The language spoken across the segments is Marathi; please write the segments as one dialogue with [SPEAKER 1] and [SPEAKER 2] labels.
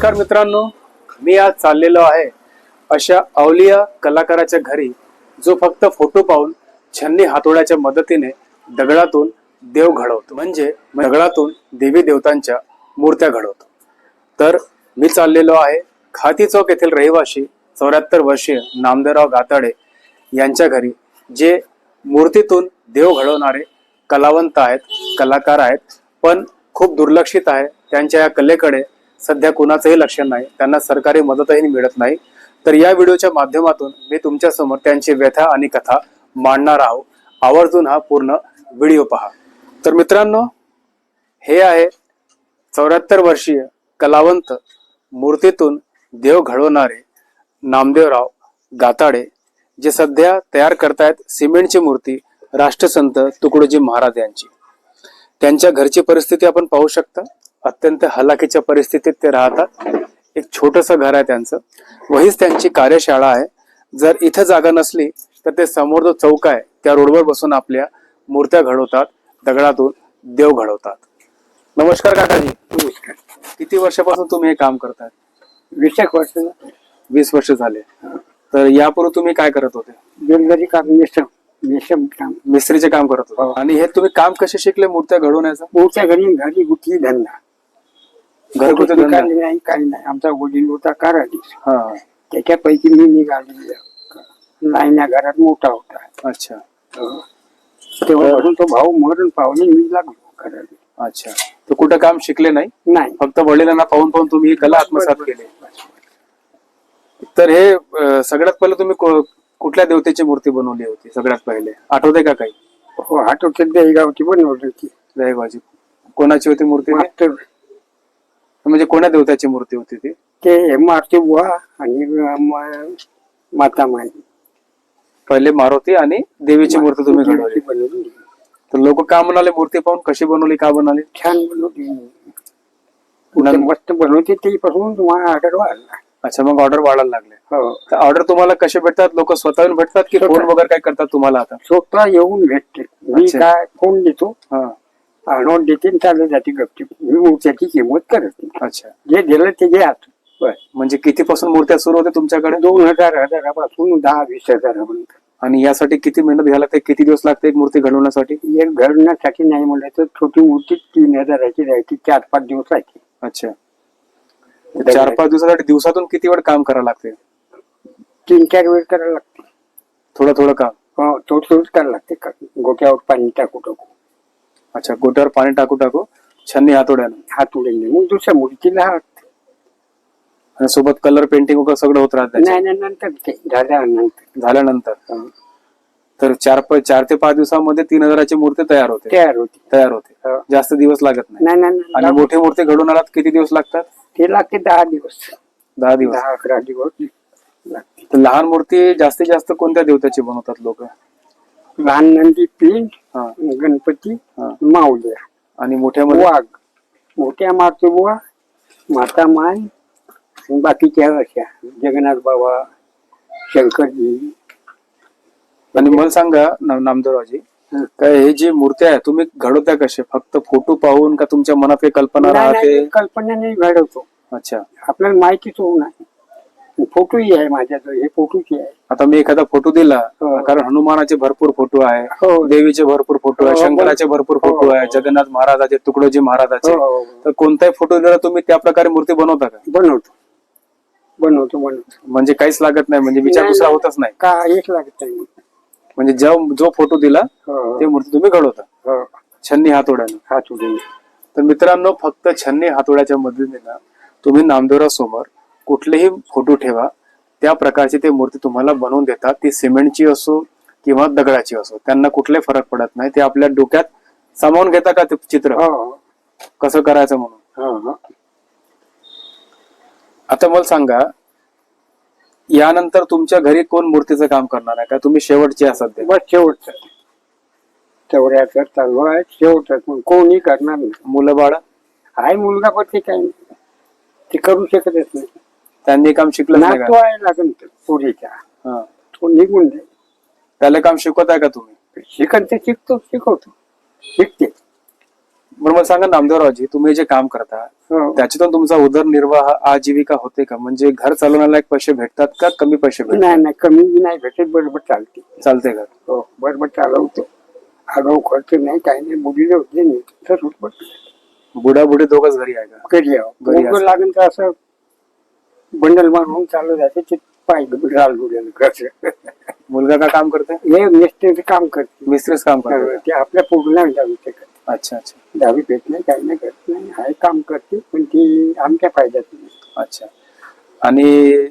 [SPEAKER 1] नमस्कार मित्रांनो मी आज चाललेलो आहे अशा अवलिया कलाकाराच्या घरी जो फक्त फोटो पाहून छन्नी हातोड्याच्या मदतीने दगडातून देव घडवतो. म्हणजे दगडातून देवी देवतांच्या मूर्त्या घडवतो. तर मी चाललेलो आहे खाती चौक येथील रहिवासी चौऱ्याहत्तर वर्षीय नामदेवराव गाताडे यांच्या घरी जे मूर्तीतून देव घडवणारे कलावंत आहेत कलाकार आहेत पण खूप दुर्लक्षित आहे त्यांच्या या कलेकडे सध्या कुणाचंही लक्ष नाही त्यांना सरकारी मदतही मिळत नाही. तर या व्हिडिओच्या माध्यमातून मी तुमच्यासमोर त्यांची व्यथा आणि कथा मांडणार आहोत आवर्जून हा पूर्ण व्हिडिओ पहा. तर मित्रांनो हे आहे चौऱ्याहत्तर वर्षीय कलावंत मूर्तीतून देव घडवणारे नामदेवराव गाताडे जे सध्या तयार करतायत सिमेंटची मूर्ती राष्ट्रसंत तुकडोजी महाराज यांची. त्यांच्या घरची परिस्थिती आपण पाहू शकता. अत्यंत हलाखीच्या परिस्थितीत ते राहतात. एक छोटस घर आहे त्यांचं. वहीच त्यांची कार्यशाळा आहे. जर इथं जागा नसली तर ते समोर जो चौक आहे त्या रोडवर बसून आपल्या मूर्त्या घडवतात. दगडातून देव घडवतात. नमस्कार काकाजी.
[SPEAKER 2] नमस्कार.
[SPEAKER 1] किती वर्षापासून तुम्ही हे काम करताय?
[SPEAKER 2] वीस एक वर्ष
[SPEAKER 1] वीस वर्ष झाले. तर यापूर्वी तुम्ही काय करत होते?
[SPEAKER 2] काम काम.
[SPEAKER 1] मिस्त्रीचे काम करत
[SPEAKER 2] हो.
[SPEAKER 1] होते आणि हे तुम्ही काम कसे शिकले मूर्त्या घडवण्याचं?
[SPEAKER 2] मोठ्या घरी घरी गुटी धंदा.
[SPEAKER 1] घरगुती धंदा?
[SPEAKER 2] दुकान नाही काही नाही. आमचा वडील होता कारागीर.
[SPEAKER 1] हा.
[SPEAKER 2] त्याच्यापैकी मी निघाली लाईना घरात मोठा होता.
[SPEAKER 1] अच्छा.
[SPEAKER 2] तेव्हापासून तो भाऊ मरण पावले मी लागलो करायला
[SPEAKER 1] अच्छा. तर कुठं काम शिकले नाही?
[SPEAKER 2] नाही.
[SPEAKER 1] फक्त वडिलांना पाहून पाहून तुम्ही ही कला आत्मसात केली. तर हे अं, सगळ्यात पहिले तुम्ही को- कुठल्या देवतेची मूर्ती बनवली होती सगळ्यात पहिले? आठवते का काही?
[SPEAKER 2] हो आठवते. देगावची बनवली होती.
[SPEAKER 1] दहेगावची कोणाची होती मूर्ती? ती? म्हणजे कोण्या देवताची मूर्ती होती ती?
[SPEAKER 2] ते मारते बुवा आणि म- माता माई.
[SPEAKER 1] पहिले मारुती आणि देवीची मूर्ती तुम्ही घडवली
[SPEAKER 2] बनवली.
[SPEAKER 1] तर लोक का म्हणाले मूर्ती पाहून? कशी बनवली का बनवली
[SPEAKER 2] छान बनवली. मस्त बनवते ते पासून तुम्हाला ऑर्डर वाढला.
[SPEAKER 1] अच्छा मग ऑर्डर वाढायला लागले.
[SPEAKER 2] हो.
[SPEAKER 1] तर ऑर्डर तुम्हाला कसे भेटतात? लोक स्वतःहून भेटतात की
[SPEAKER 2] स्वतः.
[SPEAKER 1] फोन वगैरे काय करतात तुम्हाला आता?
[SPEAKER 2] स्वतः येऊन भेटते. मी
[SPEAKER 1] अच्छा.
[SPEAKER 2] काय फोन देतो?
[SPEAKER 1] हा.
[SPEAKER 2] आणून देते चालत जाते गपची मी मूर्त्याची किंमत करत नाही.
[SPEAKER 1] अच्छा.
[SPEAKER 2] जे दिलं ते घ्या बस
[SPEAKER 1] म्हणजे कितीपासून मूर्त्या सुरू होते तुमच्याकडे?
[SPEAKER 2] दोन हजार हजारापासून दहा वीस हजारापर्यंत.
[SPEAKER 1] आणि यासाठी किती मेहनत घ्यायला लागते? किती दिवस लागते एक मूर्ती घडवण्यासाठी?
[SPEAKER 2] एक घडण्यासाठी नाही म्हणलं तर छोटी मूर्ती तीन हजाराची राहायची चार पाच दिवस राहायची.
[SPEAKER 1] अच्छा. चार पाच दिवसासाठी दिवसातून किती वेळ काम करावं लागते?
[SPEAKER 2] तीन चार वेळ करायला लागते.
[SPEAKER 1] थोडं थोडं काम.
[SPEAKER 2] हो थोडं थोडंच करायला लागते. का- गोट्यावर पाणी टाकू टाकू.
[SPEAKER 1] अच्छा गोट्यावर पाणी टाकू टाकू. छन्नी हातोड्यानं
[SPEAKER 2] हात उडेल. मग दुसऱ्या मूर्तीला हात.
[SPEAKER 1] आणि सोबत कलर पेंटिंग वगैरे सगळं होत राहत
[SPEAKER 2] नाही नाही नंतर ते. झाल्यानंतर.
[SPEAKER 1] झाल्यानंतर.
[SPEAKER 2] हं.
[SPEAKER 1] तर चार प- चार ते पाच दिवसामध्ये तीन हजाराची मूर्ती तयार होते
[SPEAKER 2] तयार होते
[SPEAKER 1] तयार होते
[SPEAKER 2] हो.
[SPEAKER 1] जास्त दिवस लागत नाही.
[SPEAKER 2] नाही नाही नाही.
[SPEAKER 1] आणि मोठी मूर्ती घडवून आलात किती दिवस लागतात?
[SPEAKER 2] ते लागते दहा दिवस.
[SPEAKER 1] दहा दिवस.
[SPEAKER 2] दहा अकरा दिवस. लागते
[SPEAKER 1] तर लहान मूर्ती जास्तीत जास्त कोणत्या देवताची बनवतात लोक?
[SPEAKER 2] लहान नंदी पिंड
[SPEAKER 1] हा.
[SPEAKER 2] गणपती
[SPEAKER 1] हा.
[SPEAKER 2] माऊल्या
[SPEAKER 1] आणि मोठ्यामध्ये
[SPEAKER 2] वाघ. मोठ्या मारतो बुवा माता माय आणि बाकीच्या अशा. जगन्नाथ बाबा शंकरजी.
[SPEAKER 1] आणि मला सांगा ना- नामदेवरावजी
[SPEAKER 2] हं.
[SPEAKER 1] काय हे जी मूर्ती आहे तुम्ही घडवता कसे? फक्त फोटो पाहून का तुमच्या मनात काही कल्पना
[SPEAKER 2] नाही,
[SPEAKER 1] राहते?
[SPEAKER 2] नाही, कल्पनेने घडवतो.
[SPEAKER 1] अच्छा.
[SPEAKER 2] आपल्याला माहितीच होऊ नाही फोटोही आहे माझ्याजवळ हे फोटोची आहे.
[SPEAKER 1] आता मी एखादा फोटो दिला
[SPEAKER 2] हो.
[SPEAKER 1] कारण हनुमानाचे भरपूर फोटो आहे
[SPEAKER 2] हो.
[SPEAKER 1] देवीचे भरपूर फोटो आहे
[SPEAKER 2] हो,
[SPEAKER 1] शंकराचे भरपूर फोटो
[SPEAKER 2] हो.
[SPEAKER 1] आहे जगन्नाथ महाराजाचे तुकडोजी महाराजाचे.
[SPEAKER 2] हो, हो,
[SPEAKER 1] तर कोणताही फोटो दिला तुम्ही त्या प्रकारे मूर्ती बनवता का?
[SPEAKER 2] बनवतो. बनवतो बनवतो.
[SPEAKER 1] म्हणजे काहीच लागत नाही म्हणजे विचार दुसरा
[SPEAKER 2] नाही.
[SPEAKER 1] होतच नाही.
[SPEAKER 2] काहीच लागत नाही.
[SPEAKER 1] म्हणजे जो जो फोटो दिला
[SPEAKER 2] हो,
[SPEAKER 1] ते मूर्ती तुम्ही घडवता.
[SPEAKER 2] हो.
[SPEAKER 1] छन्नी हातोड्यानं.
[SPEAKER 2] हात उडेल
[SPEAKER 1] तर मित्रांनो फक्त छन्नी हातोड्याच्या मदतीने तुम्ही नामदेवरा समोर कुठलेही फोटो ठेवा त्या प्रकारची ते मूर्ती तुम्हाला बनवून देतात. ती सिमेंटची असो किंवा दगडाची असो त्यांना कुठलाही फरक पडत नाही. ते आपल्या डोक्यात सामावून घेता का ते चित्र? कसं करायचं म्हणून? आता मला सांगा यानंतर तुमच्या घरी कोण मूर्तीचं काम करणार आहे? का तुम्ही शेवटचे
[SPEAKER 2] बस शेवटचं. चौऱ्याहत्तर चालू आहे शेवटच. कोणी करणार नाही.
[SPEAKER 1] मुलं बाळ?
[SPEAKER 2] आहे मुलगा पण ते काही. ते करू शकतच नाही.
[SPEAKER 1] त्यांनी काम शिकलं नाही का? हा.
[SPEAKER 2] तो निघून जाईल.
[SPEAKER 1] त्याला काम शिकवत आहे का तुम्ही?
[SPEAKER 2] शिकन ते शिकतो शिकवतो. शिकते.
[SPEAKER 1] बरं मला सांगा नामदेवरावजी तुम्ही जे काम करता
[SPEAKER 2] हो.
[SPEAKER 1] त्याच्यातून तुमचा उदरनिर्वाह आजीविका होते का? म्हणजे घर चालवण्याला एक पैसे भेटतात का कमी पैसे भेटतात?
[SPEAKER 2] नाही नाही कमी बी नाही भेटत बरोबर चालते.
[SPEAKER 1] चालते का
[SPEAKER 2] हो बरोबर चालवतो. आगाऊ खर्च नाही काही नाही मुलीला होते नाही तर बरोबर
[SPEAKER 1] बुडा बुडी दोघच घरी आहे का?
[SPEAKER 2] घरी यावं
[SPEAKER 1] घरी असं.
[SPEAKER 2] लागेल तर असं बंडल मारून चालू जाते ते पाय राल घरचं.
[SPEAKER 1] मुलगा का काम करते
[SPEAKER 2] हे मिस्त्रीचं काम करते
[SPEAKER 1] मिस्त्रीच काम करते
[SPEAKER 2] ते आपल्या पोटला नाही जाऊ शकत
[SPEAKER 1] अच्छा अच्छा.
[SPEAKER 2] दहावी भेट नाही काही नाही करत नाही. हाय काम करते पण ती आमच्या फायद्यात नाही.
[SPEAKER 1] अच्छा. आणि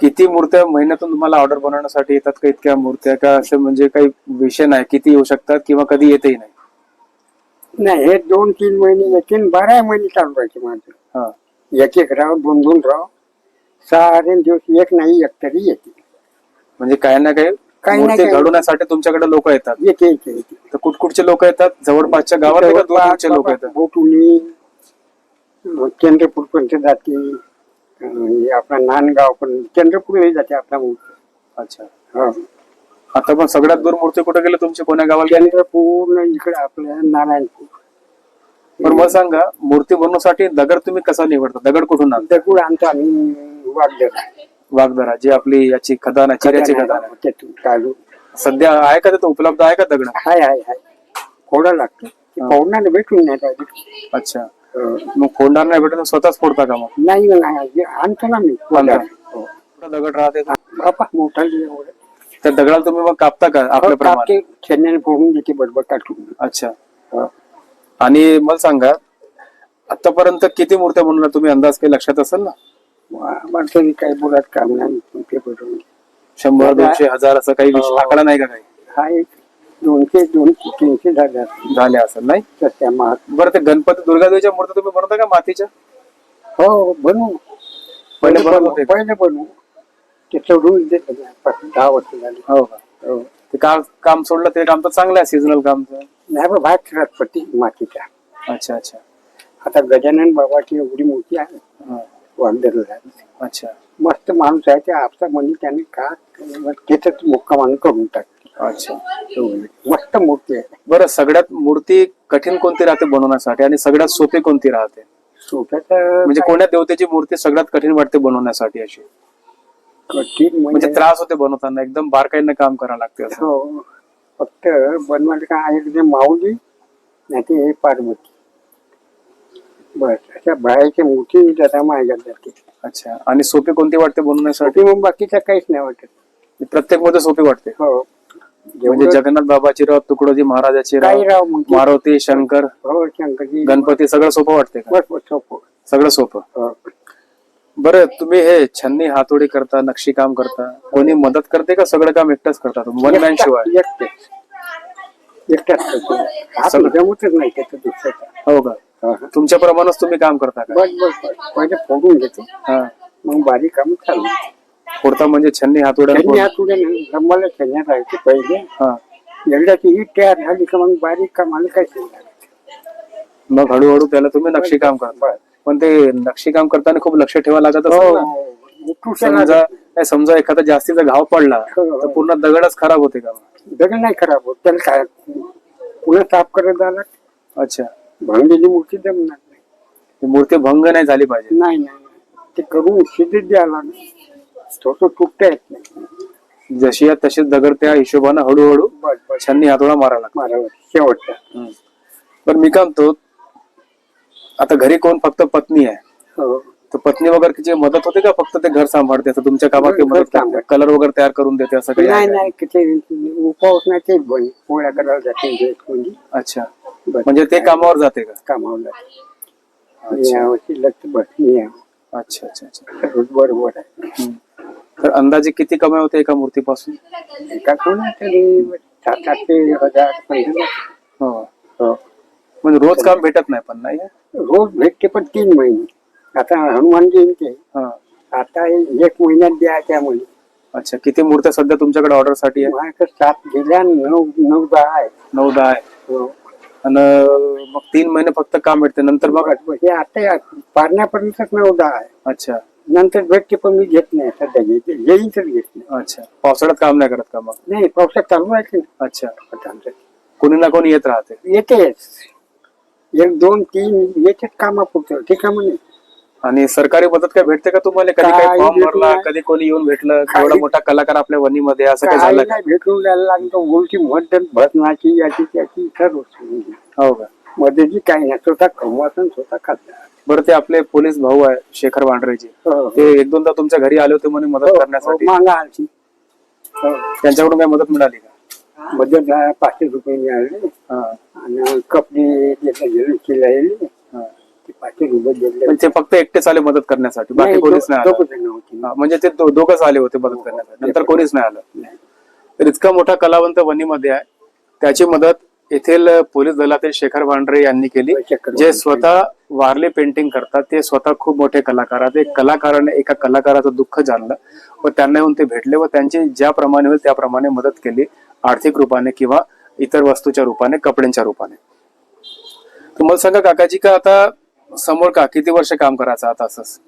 [SPEAKER 1] किती मूर्त्या महिन्यातून तुम्हाला ऑर्डर बनवण्यासाठी येतात का इतक्या मूर्त्या? का असं म्हणजे काही विषय नाही? किती येऊ शकतात किंवा कधी येतही नाही?
[SPEAKER 2] नाही हे दोन तीन महिने येतील बारा महिने चालू राहायचे माझं.
[SPEAKER 1] हा.
[SPEAKER 2] एक एक राव दोन दोन राव सारे दिवस एक नाही एक तरी येते.
[SPEAKER 1] म्हणजे काही ना काही
[SPEAKER 2] काही ना
[SPEAKER 1] मूर्ती
[SPEAKER 2] काही.
[SPEAKER 1] घडवण्यासाठी तुमच्याकडे लोक येतात.
[SPEAKER 2] येते येते. येते
[SPEAKER 1] तर कुठकुठचे लोक येतात? जवळपासच्या गावात दूरचे लोक येतात?
[SPEAKER 2] बोटुनी चंद्रपूर पर्यंत जाते. अं, हे आपला नांदगाव पण चंद्रपूर जाते आपला मूर्ती.
[SPEAKER 1] अच्छा.
[SPEAKER 2] हो.
[SPEAKER 1] आता पण सगळ्यात दूर मूर्ती कुठे गेली तुमची? कोण्या गावाला गेली?
[SPEAKER 2] चंद्रपूर इकडे आपल्या नारायणपूर.
[SPEAKER 1] पण मला सांगा मूर्ती बनवण्यासाठी दगड तुम्ही कसा निवडता? दगड कुठून आणता?
[SPEAKER 2] दगड आणतो आम्ही वागदर
[SPEAKER 1] वाघदरा जी आपली याची खदाना चिऱ्याची खदाना
[SPEAKER 2] त्यातून काढू
[SPEAKER 1] सध्या आहे का तिथं उपलब्ध आहे का दगड?
[SPEAKER 2] हाय हाय हाय. फोडा लागतो. ते फोडणार भेटून नाही
[SPEAKER 1] अच्छा. मग फोडणार नाही भेटत तर स्वतःच फोडता का मग?
[SPEAKER 2] नाही नाही हे आणतो ना मी.
[SPEAKER 1] आणता.
[SPEAKER 2] हो.
[SPEAKER 1] कुठं दगड राहते?
[SPEAKER 2] बापा मोठा एवढं.
[SPEAKER 1] त्या दगडाला तुम्ही मग कापता का आपल्याप्रमाणे
[SPEAKER 2] कापते. छेन्याने फोडून देते बरोबर काढून.
[SPEAKER 1] अच्छा.
[SPEAKER 2] हो.
[SPEAKER 1] आणि मला सांगा आतापर्यंत किती मूर्त्या बनवल्या तुम्ही? अंदाज काही लक्षात असेल ना?
[SPEAKER 2] माणसाने काही बोलत काम नाही
[SPEAKER 1] शंभर दोनशे हजार असं काही
[SPEAKER 2] हो.
[SPEAKER 1] आकडा नाही का काही?
[SPEAKER 2] हा एक दोनशे दोनशे तीनशे झाले असतील.
[SPEAKER 1] झाले असेल नाही? बरं ते गणपती दुर्गादेवीच्या मूर्ती तुम्ही बनवता का मातीच्या?
[SPEAKER 2] हो बनवू.
[SPEAKER 1] पहिले बनवत
[SPEAKER 2] बनवू? पहिले बनवू. ते सोडून देत दहा वर्ष झाली.
[SPEAKER 1] हो का?
[SPEAKER 2] हो.
[SPEAKER 1] ते काम काम सोडलं ते काम तर चांगलं आहे सीझनल काम
[SPEAKER 2] नाही बा भात फिरत पडते मातीच्या
[SPEAKER 1] अच्छा अच्छा.
[SPEAKER 2] आता गजानन बाबाची एवढी मोठी आहे.
[SPEAKER 1] हा. अच्छा.
[SPEAKER 2] मस्त माणूस आहे त्या आपता म्हणे त्याने का त्याच मुक्कामान करून टाकते.
[SPEAKER 1] अच्छा.
[SPEAKER 2] मस्त मूर्ती आहे.
[SPEAKER 1] बरं सगळ्यात मूर्ती कठीण कोणती राहते बनवण्यासाठी? आणि सगळ्यात सोपी कोणती राहते?
[SPEAKER 2] सोप्याचं
[SPEAKER 1] म्हणजे कोण्या देवतेची मूर्ती सगळ्यात कठीण वाटते बनवण्यासाठी अशी?
[SPEAKER 2] कठीण
[SPEAKER 1] म्हणजे
[SPEAKER 2] म्हणजे
[SPEAKER 1] त्रास होते बनवताना एकदम बारकाईनं काम करावं लागते असं.
[SPEAKER 2] हो. फक्त बनवायला का एकदम माऊली नाही ते हे पार्वती. बस अशा बाहेरच्या मूर्ती जरा मागे जाते
[SPEAKER 1] अच्छा. आणि सोपी कोणती वाटते बनवण्यासाठी?
[SPEAKER 2] मग बाकीचं काहीच नाही वाटत.
[SPEAKER 1] प्रत्येकमध्ये सोपी वाटते.
[SPEAKER 2] हो.
[SPEAKER 1] म्हणजे
[SPEAKER 2] जेवढं
[SPEAKER 1] जगन्नाथ बाबाची राव तुकडोजी महाराजाची
[SPEAKER 2] काही
[SPEAKER 1] राव
[SPEAKER 2] राव मग
[SPEAKER 1] मारुती शंकर
[SPEAKER 2] हो शंकरजी
[SPEAKER 1] गणपती सगळं सोपं वाटते का?
[SPEAKER 2] बस बस सोपं.
[SPEAKER 1] सगळं सोपं.
[SPEAKER 2] हो.
[SPEAKER 1] बरं तुम्ही हे छन्नी हातोडी करता नक्षी काम करता कोणी मदत करते का सगळं काम एकटाच करता? वन मॅन शिवाय.
[SPEAKER 2] एकटेच एकटाच करतो. हात
[SPEAKER 1] सगळं.
[SPEAKER 2] जमतच नाही त्याचं दुसऱ्याचा
[SPEAKER 1] हो का?
[SPEAKER 2] हा, हा.
[SPEAKER 1] तुमच्याप्रमाणेच तुम्ही काम करता का?
[SPEAKER 2] बस बस बस. पहिले फोडून घेतो.
[SPEAKER 1] हा.
[SPEAKER 2] मग बारीक काम चालू.
[SPEAKER 1] फोडता म्हणजे छन्नी हातोड्या
[SPEAKER 2] राहायचे पहिले.
[SPEAKER 1] हा.
[SPEAKER 2] एकदा ती ही तयार झाली का मग बारीक कामाला काय
[SPEAKER 1] मग हळूहळू त्याला तुम्ही नक्षी काम करता.
[SPEAKER 2] बस.
[SPEAKER 1] पण ते नक्षी काम करताना खूप लक्ष ठेवावं लागत
[SPEAKER 2] हो,
[SPEAKER 1] ना.
[SPEAKER 2] हो. लागत
[SPEAKER 1] समजा समजा एखादा जास्तीचा घाव पडला
[SPEAKER 2] हो, हो.
[SPEAKER 1] तर पूर्ण दगडच खराब होते का.
[SPEAKER 2] दगड नाही खराब होत त्याला काय? पुन्हा साफ करत झाला
[SPEAKER 1] अच्छा.
[SPEAKER 2] भांगलेली मूर्ती जमणार नाही.
[SPEAKER 1] ती मूर्ती भंग नाही झाली पाहिजे.
[SPEAKER 2] नाही नाही नाही. ते करून शिदीत द्यायला लागलं. थोडं तुटता येत नाही.
[SPEAKER 1] जशी आहे तशीच दगड त्या हिशोबानं हळूहळू
[SPEAKER 2] बस बस.
[SPEAKER 1] छन्नी हातोडा मारायला
[SPEAKER 2] मारावं शेवटचा.
[SPEAKER 1] लागतो पण मी काय म्हणतो आता घरी कोण फक्त पत्नी आहे?
[SPEAKER 2] हो.
[SPEAKER 1] तर पत्नी वगैरे मदत होते का? फक्त ते घर सांभाळते असं तुमच्या कामात मदत करते. कलर वगैरे तयार करून देते असं काही आहे
[SPEAKER 2] नाही
[SPEAKER 1] का?
[SPEAKER 2] नाही किती नाही तेच बन पोळ्या करायला जाते म्हणजे.
[SPEAKER 1] अच्छा. म्हणजे ते कामावर जाते का?
[SPEAKER 2] कामावर.
[SPEAKER 1] अच्छा.
[SPEAKER 2] यावर्षी लक्ष बस मी आहे.
[SPEAKER 1] अच्छा अच्छा अच्छा.
[SPEAKER 2] रोज बरोबर आहे.
[SPEAKER 1] हम्म. तर अंदाजे किती कमाई होते एका मूर्तीपासून?
[SPEAKER 2] एका कोणा तरी सात आठशे हजार पंधरा.
[SPEAKER 1] हो.
[SPEAKER 2] हो.
[SPEAKER 1] म्हणजे रोज काम भेटत नाही पण नाही
[SPEAKER 2] रोज भेटते पण तीन महिने. आता हनुमान जयंती आहे.
[SPEAKER 1] हा.
[SPEAKER 2] आता हे एक महिन्यात द्या त्यामुळे.
[SPEAKER 1] अच्छा किती मूर्त्या सध्या तुमच्याकडे ऑर्डरसाठी आहे
[SPEAKER 2] माझ्याकडे सात गेल्या नऊ नऊ दहा आहे
[SPEAKER 1] नऊ दहा आहे
[SPEAKER 2] हो.
[SPEAKER 1] आणि मग तीन महिने फक्त काम भेटते नंतर मग
[SPEAKER 2] हे आता या पारण्यापर्यंतच नऊ दहा आहे
[SPEAKER 1] अच्छा.
[SPEAKER 2] नंतर भेटते पण मी घेत नाही सध्या. घेते येईन तर घेत नाही.
[SPEAKER 1] अच्छा. पावसाळ्यात काम नाही करत का मग?
[SPEAKER 2] नाही पावसात चालू आहे की
[SPEAKER 1] अच्छा.
[SPEAKER 2] आता आमचं
[SPEAKER 1] कोणी ना कोणी येत राहते.
[SPEAKER 2] येतेच. एक दोन तीन याच्यात कामापुरतं ते का म्हणे.
[SPEAKER 1] आणि सरकारी मदत काय भेटते का तुम्हाला? कधी काही
[SPEAKER 2] काही
[SPEAKER 1] फॉर्म भरला
[SPEAKER 2] नाही.
[SPEAKER 1] कधी कोणी येऊन भेटलं
[SPEAKER 2] काही-
[SPEAKER 1] एवढा मोठा कलाकार आपल्या वणीमध्ये असं काय
[SPEAKER 2] काही
[SPEAKER 1] झालं का?
[SPEAKER 2] नाही भेटून द्यायला लागतो. गोलची मदत भरणाची याची त्याची सर्व
[SPEAKER 1] हो का?
[SPEAKER 2] मदती काही नाही स्वतः आणि स्वतः खात
[SPEAKER 1] बरं ते आपले पोलीस भाऊ आहे शेखर वांढरेजी ते एक दोनदा तुमच्या घरी आले होते म्हणे मदत करण्यासाठी.
[SPEAKER 2] मागा आलची हो.
[SPEAKER 1] त्यांच्याकडून काय मदत मिळाली का?
[SPEAKER 2] मदत झाला पाचशे रुपये मिळाले
[SPEAKER 1] हा,
[SPEAKER 2] आणि कपडे त्याला गेले शिलायले
[SPEAKER 1] हा.
[SPEAKER 2] ते पाचशे रुपये दिले.
[SPEAKER 1] पण ते फक्त एकटेच आले मदत करण्यासाठी? बाकी
[SPEAKER 2] नाही,
[SPEAKER 1] कोणीच
[SPEAKER 2] दो-
[SPEAKER 1] नाही आलं?
[SPEAKER 2] होते.
[SPEAKER 1] हा, म्हणजे ते दो- दोघंच आले होते मदत करण्यासाठी. नंतर कोणीच नाही आलं.
[SPEAKER 2] नाही.
[SPEAKER 1] तर इतका मोठा कलावंत वणीमध्ये आहे. त्याची मदत येथील पोलीस दलातील शेखर भांडरे यांनी केली.
[SPEAKER 2] शेखर
[SPEAKER 1] जे स्वतः वारले पेंटिंग करतात. ते स्वतः खूप मोठे कलाकार आहेत. एक कलाकाराने एका कलाकाराचं दुःख जाणलं व त्यांना येऊन ते भेटले व त्यांची ज्याप्रमाणे होईल त्याप्रमाणे मदत केली. आर्थिक रूपाने किंवा इतर वस्तूच्या रूपाने कपड्यांच्या रूपाने. तर मला सांगा काकाजी का आता समोर का? किती वर्ष काम करायचं आता असंच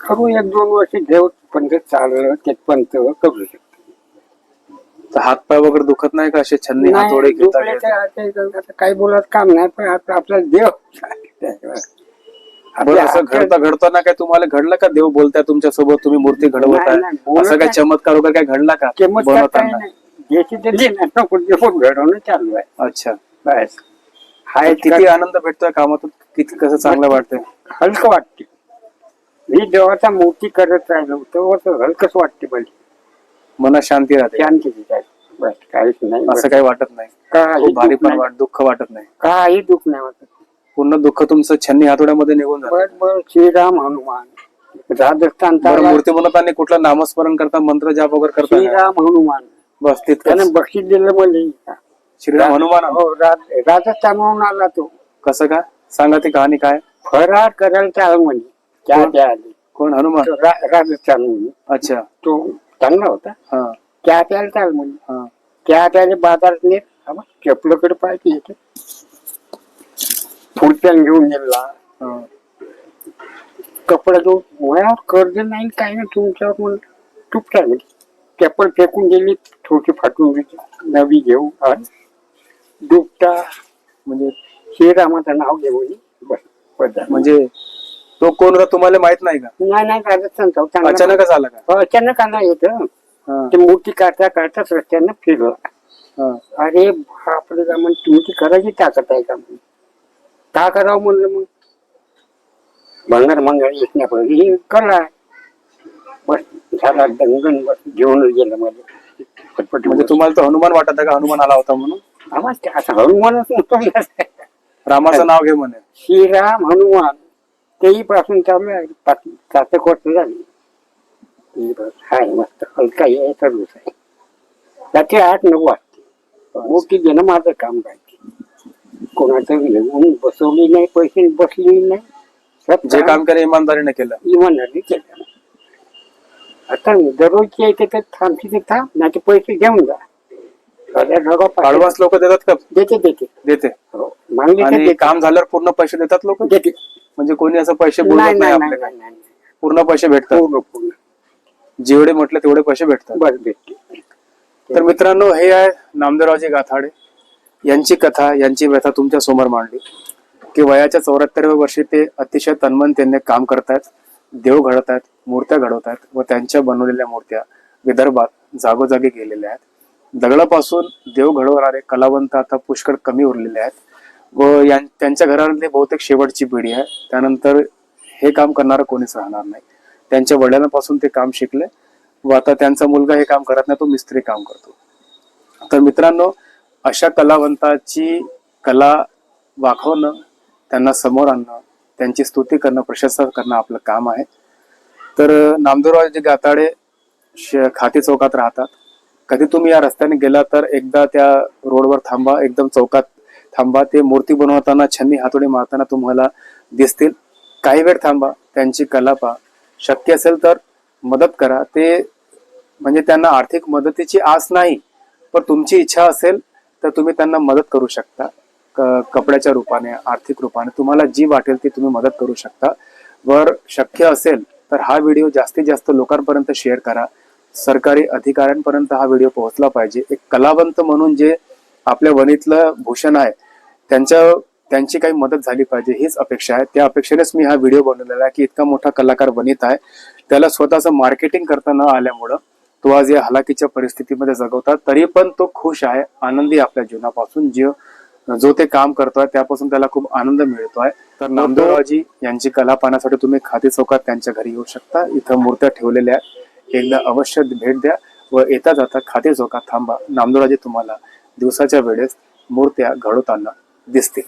[SPEAKER 2] करू एक दोन वर्ष घेऊ पण ते चाललं ते पण ते करू शकतो.
[SPEAKER 1] तर हातपाय वगैरे दुखत नाही का असे छन्नी
[SPEAKER 2] नाही,
[SPEAKER 1] हातोडे घेता
[SPEAKER 2] आता आता काही बोलत काम नाही पण आता आपल्याला देव
[SPEAKER 1] बरं असं घडता घडताना काय तुम्हाला घडलं का? देव बोलताय तुमच्यासोबत तुम्ही मूर्ती घडवताय?
[SPEAKER 2] नाही, बोलत
[SPEAKER 1] असं काय
[SPEAKER 2] नाही.
[SPEAKER 1] चमत्कार वगैरे काय घडला का? बनवताना?
[SPEAKER 2] नाही. नाही कुठे पण घडवणं चालू आहे.
[SPEAKER 1] अच्छा.
[SPEAKER 2] बस. हाय
[SPEAKER 1] किती आनंद भेटतोय कामातून? किती कसं चांगलं वाटतंय?
[SPEAKER 2] हलकं वाटते मी देवाचा मूर्ती करत राहिलो तेव्हा हलकच वाटते मला.
[SPEAKER 1] मनात शांती राहते.
[SPEAKER 2] शांती बस काहीच नाही.
[SPEAKER 1] असं काही वाटत नाही.
[SPEAKER 2] काही
[SPEAKER 1] भारी पण
[SPEAKER 2] नाही.
[SPEAKER 1] वाट दुःख वाटत नाही.
[SPEAKER 2] काही दुःख नाही वाटत.
[SPEAKER 1] पूर्ण दुःख तुमचं छन्नी हातोड्यामध्ये निघून जातं.
[SPEAKER 2] श्रीराम हनुमान. राजस्थानचा
[SPEAKER 1] बरं मूर्ती म्हणताना कुठलं नामस्मरण करता मंत्र जाप वगैरे करता?
[SPEAKER 2] श्रीराम हनुमान.
[SPEAKER 1] बस
[SPEAKER 2] त्यानं बक्षीस दिलं मला
[SPEAKER 1] श्रीराम हनुमान
[SPEAKER 2] हो राज- राजस्थानहून आला तो.
[SPEAKER 1] कसं का? सांगा ती कहाणी काय?
[SPEAKER 2] फरार करायला चाल म्हणे. त्या त्या आली
[SPEAKER 1] कोण? हनुमान?
[SPEAKER 2] तो रा- राजस्थानहून.
[SPEAKER 1] अच्छा.
[SPEAKER 2] तो चांगला होता.
[SPEAKER 1] हा.
[SPEAKER 2] त्या प्यायला चाल म्हणे.
[SPEAKER 1] हा.
[SPEAKER 2] त्या प्यायला बाजारात नेत चपलकडे पाहिजे येते. फुलप्यान घेऊन गेला
[SPEAKER 1] हा.
[SPEAKER 2] कपडा जो मुळावर कर्ज नाही काय ना तुमच्यावर म्हणून तुपटा म्हणजे चप्पल फेकून गेली थोडी फाटून गेली नवी घेऊ आणि दुपटा
[SPEAKER 1] म्हणजे
[SPEAKER 2] श्रीरामाचं नाव घेऊन बस.
[SPEAKER 1] म्हणजे तो कोण होता तुम्हाला माहीत नाही का?
[SPEAKER 2] नाही नाही राजस्थान चांगला
[SPEAKER 1] अचानकच आला का?
[SPEAKER 2] हो, अचानक आला येत.
[SPEAKER 1] हा,
[SPEAKER 2] ते मूर्ती काढता काढताच रस्त्यानं फिरला.
[SPEAKER 1] हा.
[SPEAKER 2] अरे बापरे का म्हणजे तुमची करायची ताकद आहे का? म्हणे. का करावं म्हणलं मग. भंगार मंगळ येत नाही पण ही आहे. बस. झाला दंगन बस घेऊन गेलं मला पटपट
[SPEAKER 1] म्हणजे तुम्हाला तो हनुमान वाटत का? हनुमान आला होता म्हणून?
[SPEAKER 2] ते आता हनुमानच नव्हतो
[SPEAKER 1] रामाचं नाव घे म्हणे.
[SPEAKER 2] श्रीराम हनुमान. तेही पासून चालू आहे पाच वर्ष झाली. ते बस हाय मस्त. हलका आहे सर्वच आहे त्याचे आठ नऊ वाजते. मोठी देणं माझं काम राहते. कोणाचं घेऊन बसवली नाही पैसे बसली नाही.
[SPEAKER 1] जे काम केलं इमानदारीने केलं.
[SPEAKER 2] इमानदारी केलं. आता दररोजची येते तर थांबची ते थांब नाही ते पैसे घेऊन जा.
[SPEAKER 1] ऍडव्हान्स लोक देतात का?
[SPEAKER 2] देते देते.
[SPEAKER 1] देते.
[SPEAKER 2] हो मागली तर
[SPEAKER 1] आणि
[SPEAKER 2] देते.
[SPEAKER 1] काम झाल्यावर पूर्ण पैसे देतात लोक?
[SPEAKER 2] देते.
[SPEAKER 1] म्हणजे कोणी असं पैसे
[SPEAKER 2] नाही
[SPEAKER 1] बोलत नाही
[SPEAKER 2] नाही
[SPEAKER 1] आपल्याकडे
[SPEAKER 2] नाही नाही
[SPEAKER 1] पूर्ण पैसे भेटतात.
[SPEAKER 2] पूर्ण पूर्ण.
[SPEAKER 1] जेवढे म्हटले तेवढे पैसे भेटतात.
[SPEAKER 2] भेटते.
[SPEAKER 1] तर मित्रांनो हे आहे नामदेवरावजी गाथाडे. यांची कथा यांची व्यथा तुमच्यासमोर मांडली. की वयाच्या चौऱ्याहत्तरव्या वर्षी ते अतिशय तन्मनतेने काम करतायत देव घडत आहेत मूर्त्या घडवत आहेत व त्यांच्या बनवलेल्या मूर्त्या विदर्भात जागोजागी गेलेल्या आहेत. दगडापासून देव घडवणारे कलावंत आता पुष्कळ कमी उरलेले आहेत व यां- त्यांच्या घरातली बहुतेक शेवटची पिढी आहे. त्यानंतर हे काम करणारं कोणीच राहणार नाही. त्यांच्या वडिलांपासून ते काम शिकले व आता त्यांचा मुलगा हे काम करत नाही तो मिस्त्री काम करतो. तर मित्रांनो अशा कलावंताची कला वाखवणं त्यांना समोर आणणं त्यांची स्तुती करणं प्रशंसा करणं आपलं काम आहे. तर नामदेवरावजी गाताडे श- खाती चौकात राहतात. कधी तुम्ही या रस्त्याने गेला तर एकदा त्या रोडवर थांबा एकदम चौकात थांबा. ते मूर्ती बनवताना छन्नी हातोडी मारताना तुम्हाला दिसतील. काही वेळ थांबा त्यांची कला पहा. शक्य असेल तर मदत करा. ते म्हणजे त्यांना आर्थिक मदतीची आस नाही पण तुमची इच्छा असेल तर तुम्ही त्यांना मदत करू शकता. क- कपड्याच्या रूपाने आर्थिक रूपाने. तुम्हाला जी वाटेल ती तुम्ही मदत करू शकता. वर शक्य असेल तर हा व्हिडिओ जास्तीत जास्त लोकांपर्यंत शेअर करा. सरकारी अधिकाऱ्यांपर्यंत हा व्हिडिओ पोहोचला पाहिजे. एक कलावंत म्हणून जे आपल्या वणीतलं भूषण आहे त्यांच्या त्यांची काही मदत झाली पाहिजे हीच अपेक्षा आहे. त्या अपेक्षेनेच मी हा व्हिडिओ बनवलेला आहे की इतका मोठा कलाकार बनित आहे. त्याला स्वतःचं मार्केटिंग करता न आल्यामुळं तो आज या हलाखीच्या परिस्थितीमध्ये जगवतात. तरी पण तो खुश आहे आनंदी आपल्या जीवनापासून. जे जो ते काम करतोय त्यापासून त्याला खूप आनंद मिळतोय. तर नामदेवरावजी यांची कला पाहण्यासाठी तुम्ही खाती चौकात त्यांच्या घरी येऊ शकता. इथं मूर्त्या ठेवलेल्या आहेत. एकदा अवश्य भेट द्या व येता जाता खाते चौकात थांबा. नामदेवराजी तुम्हाला दिवसाच्या वेळेस मूर्त्या घडवताना दिसतील.